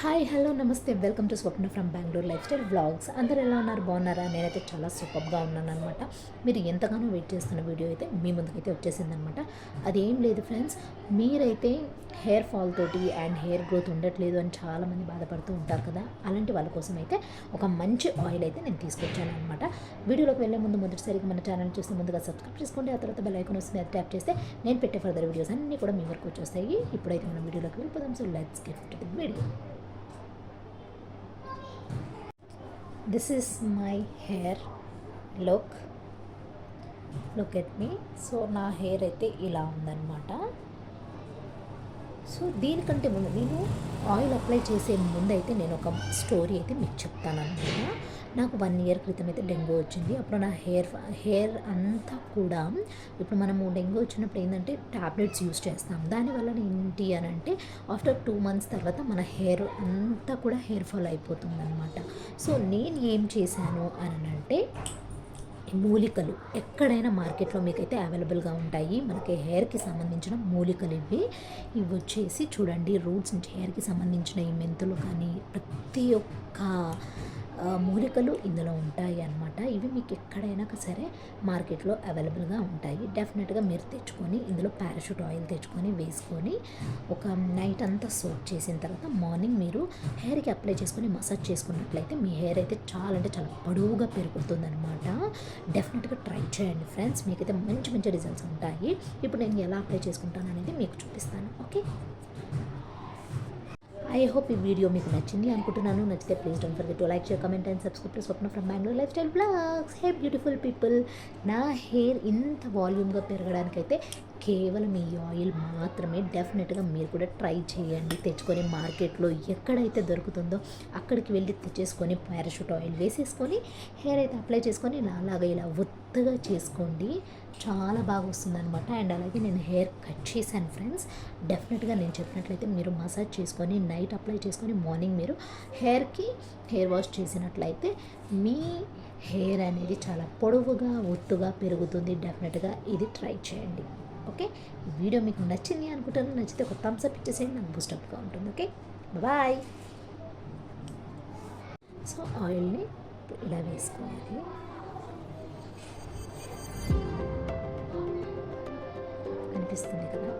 Hi hello నమస్తే. Welcome to Swapna from Bengaluru lifestyle vlogs అందరు ఎలా ఉన్నారు? బాగున్నారా? నేనైతే చాలా సూపర్గా ఉన్నాను అనమాట మీరు ఎంతగానో వెయిట్ చేస్తున్న వీడియో అయితే మీ ముందుకైతే వచ్చేసిందనమాట అదేం లేదు ఫ్రెండ్స్ మీరైతే హెయిర్ ఫాల్ తోటి అండ్ హెయిర్ గ్రోత్ ఉండట్లేదు అని చాలామంది బాధపడుతూ ఉంటారు కదా? అలాంటి వాళ్ళ కోసం అయితే ఒక మంచి ఆయిల్ అయితే నేను తీసుకొచ్చాను అనమాట వీడియోలోకి వెళ్ళే ముందు మొదటిసారిగా మన ఛానల్ చూస్తే ముందుగా సబ్స్క్రైబ్ చేసుకోండి. ఆ తర్వాత బెల్ ఐకాన్ వస్తుంది అది ట్యాప్ చేస్తే నేను పెట్టే ఫర్దర్ వీడియోస్ అన్నీ కూడా మీ వరకు వచ్చేస్తాయి. ఇప్పుడైతే మనం వీడియోలోకి వెళ్ళిపోదాం. So let's get to the video this is my hair look look at me so నా హెయిర్ అయితే ఇలా ఉందన్నమాట. సో దీనికంటే ముందు నేను ఆయిల్ అప్లై చేసే ముందు అయితే నేను ఒక స్టోరీ అయితే మీకు చెప్తాను అనమాట నాకు వన్ ఇయర్ క్రితం అయితే డెంగ్యూ వచ్చింది. అప్పుడు నా హెయిర్ హెయిర్ అంతా కూడా ఇప్పుడు మనము డెంగ్యూ వచ్చినప్పుడు ఏంటంటే ట్యాబ్లెట్స్ యూస్ చేస్తాం. దానివల్ల ఏంటి అని అంటే ఆఫ్టర్ టూ మంత్స్ తర్వాత మన హెయిర్ అంతా కూడా హెయిర్ ఫాల్ అయిపోతుంది అనమాట సో నేను ఏం చేశాను అని అంటే మూలికలు ఎక్కడైనా మార్కెట్లో మీకైతే అవైలబుల్గా ఉంటాయి. మనకి హెయిర్కి సంబంధించిన మూలికలు ఇవి. ఇవి వచ్చేసి చూడండి రూట్స్ నుంచి హెయిర్కి సంబంధించిన ఈ మెంతులు కానీ ప్రతి ఒక్క మూలికలు ఇందులో ఉంటాయి అనమాట ఇవి మీకు ఎక్కడైనా సరే మార్కెట్లో అవైలబుల్గా ఉంటాయి. డెఫినెట్గా మీరు తెచ్చుకొని ఇందులో పారాషూట్ ఆయిల్ తెచ్చుకొని వేసుకొని ఒక నైట్ అంతా సోప్ చేసిన తర్వాత మార్నింగ్ మీరు హెయిర్కి అప్లై చేసుకొని మసాజ్ చేసుకున్నట్లయితే మీ హెయిర్ అయితే చాలా అంటే చాలా పొడవుగా పెరుగుతుంది అనమాట డెఫినెట్గా ట్రై చేయండి ఫ్రెండ్స్. మీకైతే మంచి మంచి రిజల్ట్స్ ఉంటాయి. ఇప్పుడు నేను ఎలా అప్లై చేసుకుంటాను అనేది మీకు చూపిస్తాను. ఓకే? ఐ హోప్ ఈ వీడియో మీకు నచ్చింది అనుకుంటున్నాను. నచ్చితే please don't forget to like share comment and subscribe Swapna from Bengaluru lifestyle blogs hey beautiful people నా హెయిర్ ఇంత వాల్యూమ్గా పెరగడానికైతే కేవలం ఈ ఆయిల్ మాత్రమే డెఫినెట్గా మీరు కూడా ట్రై చేయండి. తెచ్చుకొని మార్కెట్లో ఎక్కడైతే దొరుకుతుందో అక్కడికి వెళ్ళి తెచ్చేసుకొని పారాషూట్ ఆయిల్ వేసేసుకొని హెయిర్ అయితే అప్లై చేసుకొని ఇలా అలాగే ఇలా ఒత్తుగా చేసుకోండి. చాలా బాగా వస్తుంది అనమాట అండ్ అలాగే నేను హెయిర్ కట్ చేశాను ఫ్రెండ్స్. డెఫినెట్గా నేను చెప్పినట్లయితే మీరు మసాజ్ చేసుకొని నైట్ అప్లై చేసుకొని మార్నింగ్ మీరు హెయిర్కి హెయిర్ వాష్ చేసినట్లయితే మీ హెయిర్ అనేది చాలా పొడవుగా ఒత్తుగా పెరుగుతుంది. డెఫినెట్గా ఇది ట్రై చేయండి. ఓకే? ఈ వీడియో మీకు నచ్చింది అనుకుంటాను నచ్చితే ఒక థమ్స్ అప్ ఇచ్చేసేయండి నాకు బూస్టప్గా ఉంటుంది ఓకే? బాయ్ సో ఆయిల్ని ఇలా వేసుకోవాలి. కనిపిస్తుంది కదా?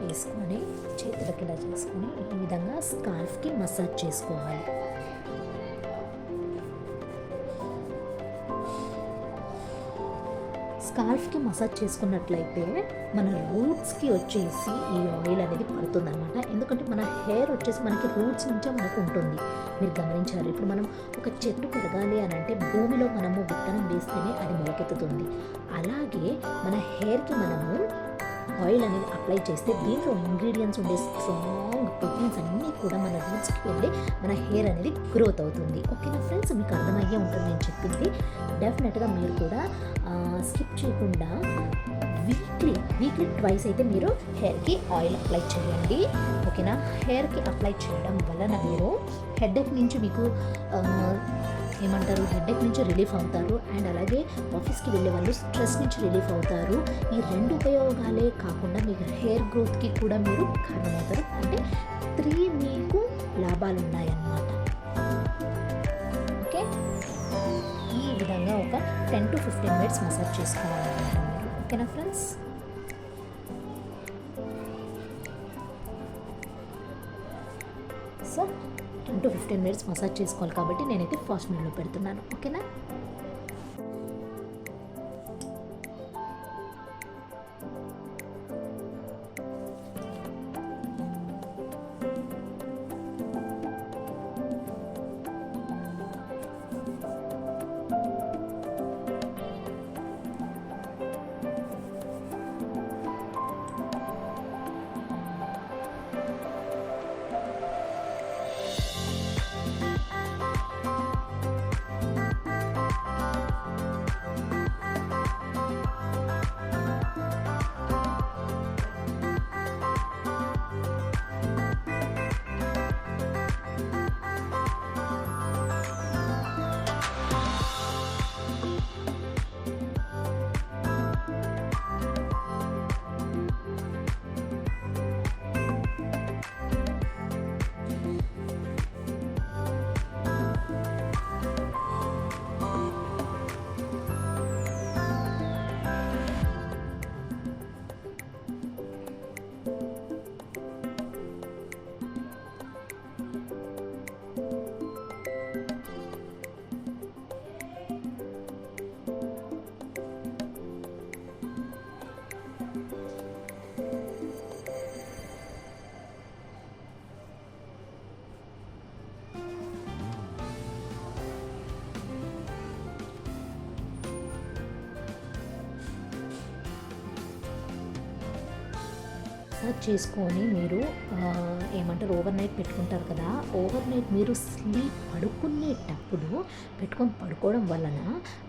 వేసుకొని చేతులకి ఇలా చేసుకొని ఈ విధంగా స్కార్ఫ్కి మసాజ్ చేసుకోవాలి. స్కార్ఫ్కి మసాజ్ చేసుకున్నట్లయితే మన రూట్స్కి వచ్చేసి ఈ ఆయిల్ అనేది పడుతుందనమాట ఎందుకంటే మన హెయిర్ వచ్చేసి మనకి రూట్స్ నుంచే మనకు ఉంటుంది. మీరు గమనించారు. ఇప్పుడు మనం ఒక చెట్టు పెరగాలి అని అంటే భూమిలో మనము విత్తనం వేస్తేనే అది మొలకెత్తుతుంది. అలాగే మన హెయిర్కి మనము ఆయిల్ అనేది అప్లై చేస్తే దీంట్లో ఇంగ్రీడియంట్స్ ఉండే స్ట్రాంగ్ ప్రోటీన్స్ అన్నీ కూడా మన రూట్స్కి వెళ్ళి మన హెయిర్ అనేది గ్రోత్ అవుతుంది. ఓకేనా ఫ్రెండ్స్ మీకు అర్థమయ్యే ఉంటుంది నేను చెప్పింది. డెఫినెట్గా మీరు కూడా స్కిప్ చేయకుండా వీక్లీ వీక్లీ ట్వైస్ అయితే మీరు హెయిర్కి ఆయిల్ అప్లై చేయండి. ఓకేనా హెయిర్కి అప్లై చేయడం వలన మీరు హెడ్ఏక్ నుంచి మీకు ఏమంటారు? హెడ్ఏక్ నుంచి రిలీఫ్ అవుతారు. అండ్ అలాగే ఆఫీస్కి వెళ్ళే వాళ్ళు స్ట్రెస్ నుంచి రిలీఫ్ అవుతారు. ఈ రెండు ఉపయోగాలే కాకుండా మీకు హెయిర్ గ్రోత్కి కూడా మీరు కారణమవుతారు. అంటే త్రీ మీకు లాభాలు ఉన్నాయన్నమాట ఓకే? ఈ విధంగా ఒక ten to fifteen minutes massage చేసుకోవాలన్నమాట మీరు. ఓకేనా friends? So ten to fifteen minutes massage చేసుకోవాలి కాబట్టి నేనైతే ఫాస్ట్ మినిట్లో పెడుతున్నాను. ఓకేనా? మసాజ్ చేసుకొని మీరు ఏమంటారు ఓవర్ నైట్ పెట్టుకుంటారు కదా ఓవర్ నైట్ మీరు స్లీప్ పడుకునేటప్పుడు పెట్టుకొని పడుకోవడం వలన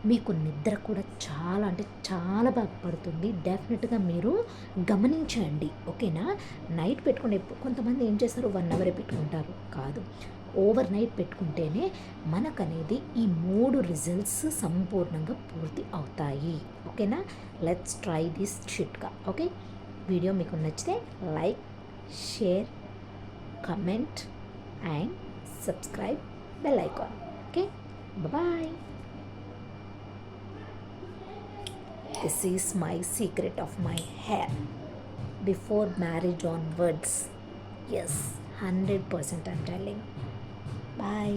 మీకు నిద్ర కూడా చాలా అంటే చాలా బాగా పడుతుంది. డెఫినెట్గా మీరు గమనించండి ఓకేనా? నైట్ పెట్టుకునే కొంతమంది ఏం చేస్తారు వన్ అవరే పెట్టుకుంటారు కాదు. ఓవర్ నైట్ పెట్టుకుంటేనే మనకనేది ఈ మూడు రిజల్ట్స్ సంపూర్ణంగా పూర్తి అవుతాయి ఓకేనా? లెట్స్ ట్రై దిస్ చిట్కా ఓకే? వీడియో మీకు నచ్చితే like share comment and subscribe bell icon. Okay? Bye. This is my secret of my hair before marriage on words yes hundred percent I'm telling bye